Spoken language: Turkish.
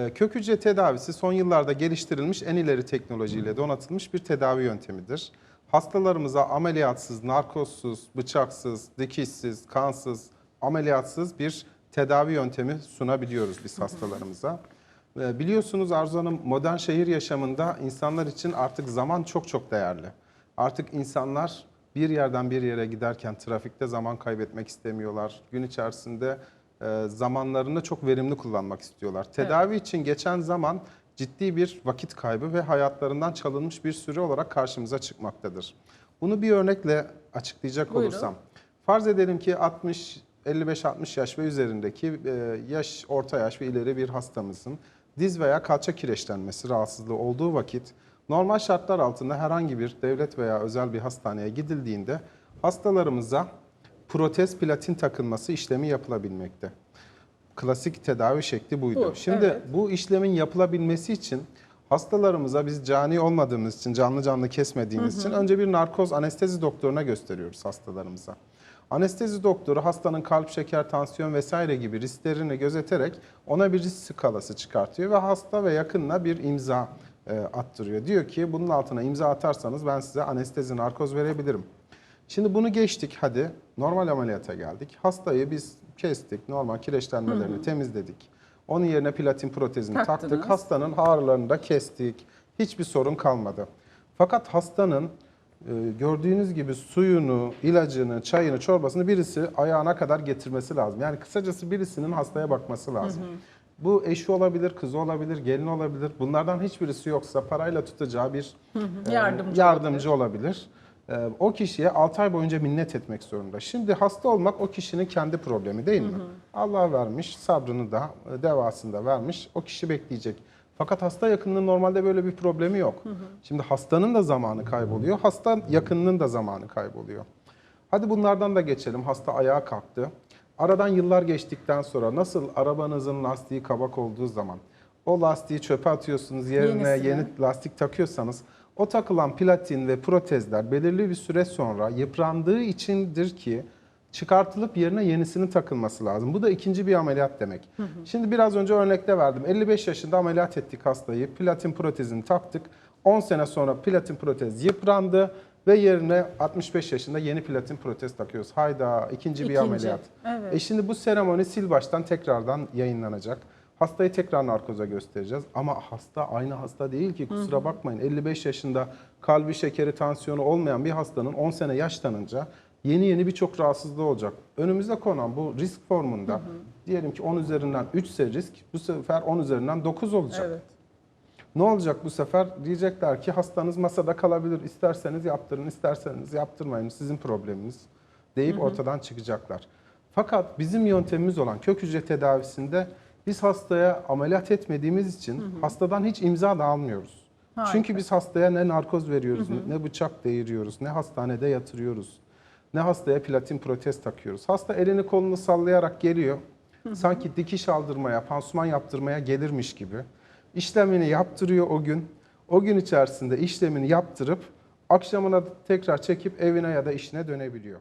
Ee, Kök hücre tedavisi son yıllarda geliştirilmiş en ileri teknolojiyle donatılmış bir tedavi yöntemidir. Hastalarımıza ameliyatsız, narkozsuz, bıçaksız, dikişsiz, kansız, ameliyatsız bir tedavi yöntemi sunabiliyoruz biz hastalarımıza. Ee, Biliyorsunuz Arzu Hanım modern şehir yaşamında insanlar için artık zaman çok çok değerli. Artık insanlar bir yerden bir yere giderken trafikte zaman kaybetmek istemiyorlar. Gün içerisinde zamanlarını çok verimli kullanmak istiyorlar. Tedavi için geçen zaman ciddi bir vakit kaybı ve hayatlarından çalınmış bir süre olarak karşımıza çıkmaktadır. Bunu bir örnekle açıklayacak Buyurun. olursam. Farz edelim ki 60 55-60 yaş ve üzerindeki e, yaş, orta yaş ve ileri bir hastamızın diz veya kalça kireçlenmesi rahatsızlığı olduğu vakit normal şartlar altında herhangi bir devlet veya özel bir hastaneye gidildiğinde hastalarımıza protez platin takılması işlemi yapılabilmekte. Klasik tedavi şekli buydu. Bu, Şimdi evet. bu işlemin yapılabilmesi için hastalarımıza biz cani olmadığımız için, canlı canlı kesmediğimiz için önce bir narkoz anestezi doktoruna gösteriyoruz hastalarımıza. Anestezi doktoru hastanın kalp, şeker, tansiyon vesaire gibi risklerini gözeterek ona bir risk skalası çıkartıyor ve hasta ve yakınına bir imza e, attırıyor. Diyor ki bunun altına imza atarsanız ben size anestezi narkoz verebilirim. Şimdi bunu geçtik hadi normal ameliyata geldik. Hastayı biz kestik, normal kireçlenmelerini temizledik. Onun yerine platin protezini Taktınız. taktık. Hastanın ağrılarını da kestik. Hiçbir sorun kalmadı. Fakat hastanın e, gördüğünüz gibi suyunu, ilacını, çayını, çorbasını birisi ayağına kadar getirmesi lazım. Yani kısacası birisinin hastaya bakması lazım. Bu eşi olabilir, kızı olabilir, gelin olabilir. Bunlardan hiçbirisi yoksa parayla tutacağı bir e, Yardımcı yardımcı olabilir. E, O kişiye 6 ay boyunca minnet etmek zorunda. Şimdi hasta olmak o kişinin kendi problemi değil mi? Allah vermiş, sabrını da, e, devasını da vermiş. O kişi bekleyecek. Fakat hasta yakınının normalde böyle bir problemi yok. Şimdi hastanın da zamanı kayboluyor, hasta yakınının da zamanı kayboluyor. Hadi bunlardan da geçelim. Hasta ayağa kalktı. Aradan yıllar geçtikten sonra nasıl arabanızın lastiği kabak olduğu zaman o lastiği çöpe atıyorsunuz yerine Yenisini. yeni lastik takıyorsanız o takılan platin ve protezler belirli bir süre sonra yıprandığı içindir ki çıkartılıp yerine yenisinin takılması lazım. Bu da ikinci bir ameliyat demek. Şimdi biraz önce örnekte verdim. 55 yaşında ameliyat ettik hastayı. Platin protezini taktık. 10 sene sonra platin protez yıprandı ve yerine 65 yaşında yeni platin protez takıyoruz. Hayda ikinci, bir İkinci, ameliyat. evet. E şimdi bu seremoni sil baştan tekrardan yayınlanacak. Hastayı tekrar narkoza göstereceğiz. Ama hasta aynı hasta değil ki kusura bakmayın. 55 yaşında kalbi, şekeri, tansiyonu olmayan bir hastanın 10 sene yaşlanınca yeni yeni birçok rahatsızlığı olacak. Önümüze konan bu risk formunda diyelim ki 10 üzerinden 3 ise risk bu sefer 10 üzerinden 9 olacak. Evet. Ne olacak bu sefer? Diyecekler ki hastanız masada kalabilir. İsterseniz yaptırın, isterseniz yaptırmayın. Sizin probleminiz deyip ortadan çıkacaklar. Fakat bizim yöntemimiz olan kök hücre tedavisinde biz hastaya ameliyat etmediğimiz için hastadan hiç imza da almıyoruz. Harika. Çünkü biz hastaya ne narkoz veriyoruz, ne bıçak değiriyoruz, ne hastanede yatırıyoruz, ne hastaya platin protez takıyoruz. Hasta elini kolunu sallayarak geliyor. Sanki dikiş aldırmaya, pansuman yaptırmaya gelirmiş gibi. İşlemini yaptırıyor o gün. O gün içerisinde işlemini yaptırıp akşamına tekrar çekip evine ya da işine dönebiliyor.